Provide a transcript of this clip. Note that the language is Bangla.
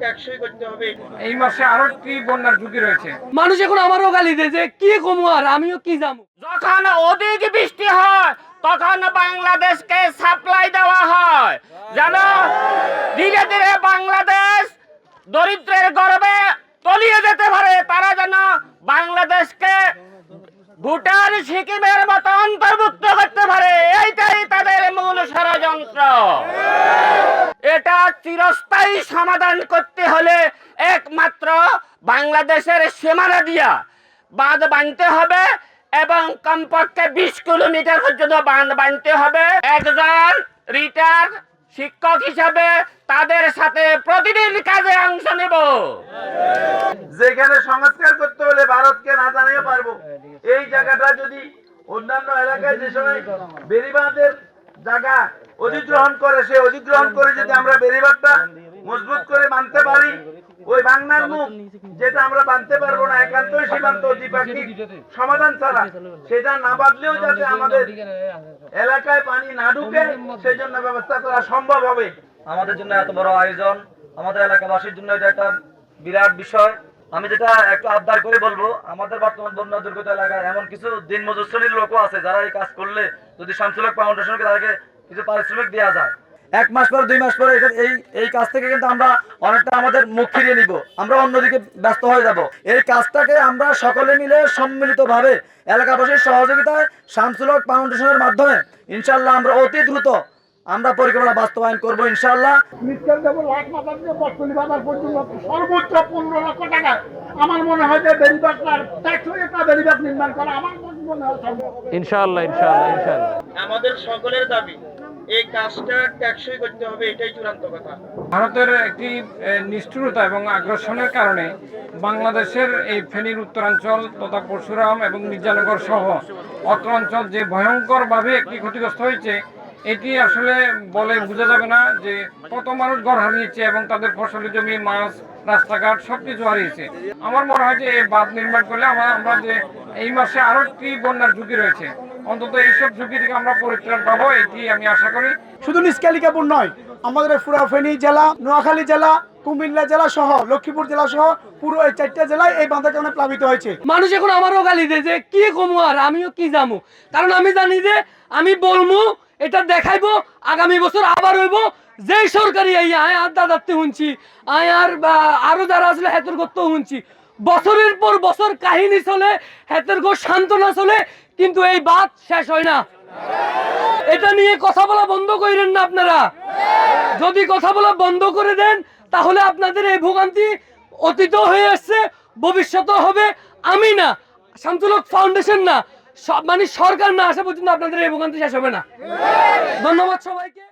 টেকসই করতে হবে। এই মাসে আরও একটি বন্যার ঝুঁকি রয়েছে। মানুষ এখন আমারও গালি দেয় যে কি কমু আর? আমিও কি যখন অধিক বৃষ্টি হয় তখন বাংলাদেশকে সাপ্লাই দেওয়া হয়। যেন ধীরে ধীরে বাংলাদেশ দরিদ্রের গর্বে তলিয়ে যেতে পারে তারা যেন বাংলাদেশকে ভুটান সিকিমের মতো অন্তর্ভুক্ত করতে পারে এইটাই তাদের মূল ষড়যন্ত্র এটা চিরস্থায়ী সমাধান করতে হলে একমাত্র বাংলাদেশের সীমানা দিয়া বাঁধ বাঁধতে হবে এবং কমপক্ষে বিশ কিলোমিটার পর্যন্ত বাঁধ বাঁধতে হবে। একজন রিটার শিক্ষক হিসাবে তাদের সাথে প্রতিদিন কাজে অংশ নেব। যেখানে সংস্কার করতে হলে ভারতকে না জানিয়ে পারব। এই জায়গাটা যদি অন্যান্য এলাকায় যে সময় বেরিবাঁধের জায়গা অধিগ্রহণ করে, সে অধিগ্রহণ করে যদি আমরা বেরিবাঁধটা মজবুত করে মানতে পারি, ওই বাংলার মুখ যেটা আমরা বানতে পারব না একান্তই সীমান্ত দ্বিপাক্ষিক সমাধান ছাড়া, সেটা না বাদলেও যাতে আমাদের এলাকায় পানি না ঢুকে সেই জন্য ব্যবস্থা করা সম্ভব হবে। আমাদের জন্য এত বড় আয়োজন, আমাদের এলাকাবাসীর জন্য এটা একটা বিরাট বিষয়। আমি যেটা একটু আবদার করে বলব, আমাদের বর্তমান বন্যা দুর্গত এলাকায় এমন কিছু দিন মজুর শ্রেণির লোকও আছে, যারা এই কাজ করলে যদি শামসুলক ফাউন্ডেশনকে তাদেরকে কিছু পারিশ্রমিক দেওয়া যায় এক মাস পর দুই মাস পরে এই এই কাজ থেকে কিন্তু আমরা অনেকটা আমাদের মুখ ফিরিয়ে নিব। আমরা অন্যদিকে ব্যস্ত হয়ে যাব। এই কাজটাকে আমরা সকলে মিলে সম্মিলিতভাবে এলাকাবাসীর সহযোগিতায় শামসুলক ফাউন্ডেশনের মাধ্যমে ইনশাল্লাহ আমরা অতি দ্রুত আমরা পরিকল্পনা বাস্তবায়ন করব ইনশাল্লাহ নিশ্চয় দেবো লাখ মাথার দিয়ে বটতলি বাজার পর্যন্ত সর্বোচ্চ পনেরো লক্ষ টাকা। আমার মনে হয় যে নির্মাণ করা আমার মনে হয় সম্ভব ইনশাআল্লাহ ইনশাআল্লাহ ইনশাআল্লাহ। আমাদের সকলের দাবি এই কাজটা টেকসই করতে হবে, এটাই চূড়ান্ত কথা। ভারতের একটি নিষ্ঠুরতা এবং আগ্রাসনের কারণে বাংলাদেশের এই ফেনীর উত্তরাঞ্চল তথা পরশুরাম এবং মির্জানগর সহ অঞ্চল যে একটি ক্ষতিগ্রস্ত হয়েছে, এটি আসলে বলে বোঝা যাবে না যে কত মানুষ ঘর হারিয়েছে এবং তাদের ফসলি জমি, মাছ, রাস্তাঘাট সবকিছু হারিয়েছে। আমার মনে হয় যে বাঁধ নির্মাণ করলে আমরা আমরা যে এই মাসে আরও একটি বন্যার ঝুঁকি রয়েছে। অন্তত এইসব ঝুঁকি থেকে আমরা পরিত্রাণ পাবো এটি আমি আশা করি। শুধু নিষ্কালিকাপুর নয় আমাদের ফুরাফেনী জেলা নোয়াখালী জেলা কুমিল্লা জেলা সহ লক্ষ্মীপুর জেলা সহ পুরো এই চারটা জেলায় এই বাঁধার কারণে প্লাবিত হয়েছে। মানুষ এখন আমারও গালি দেয় যে কি কমু আর? আমিও কি জামু? কারণ আমি জানি যে আমি বলব এটা দেখাইবো আগামী বছর আবার হইব। যেই সরকারি এই আয় আর দাদাতে শুনছি আয় আর বা আরও যারা আসলে হেতর করতে শুনছি বছরের পর বছর কাহিনী চলে, হেতের গো সান্ত্বনা চলে, কিন্তু এই বাদ শেষ হয় না। এটা নিয়ে কথা বলা বন্ধ করেন না আপনারা। যদি কথা বলা বন্ধ করে দেন, তাহলে আপনাদের এই ভোগান্তি অতীত হয়ে আসছে ভবিষ্যতে হবে। আমি না শামতুলক ফাউন্ডেশন না মানে সরকার না আসা পর্যন্ত আপনাদের এই ভোগান্তি শেষ হবে না। ধন্যবাদ সবাইকে।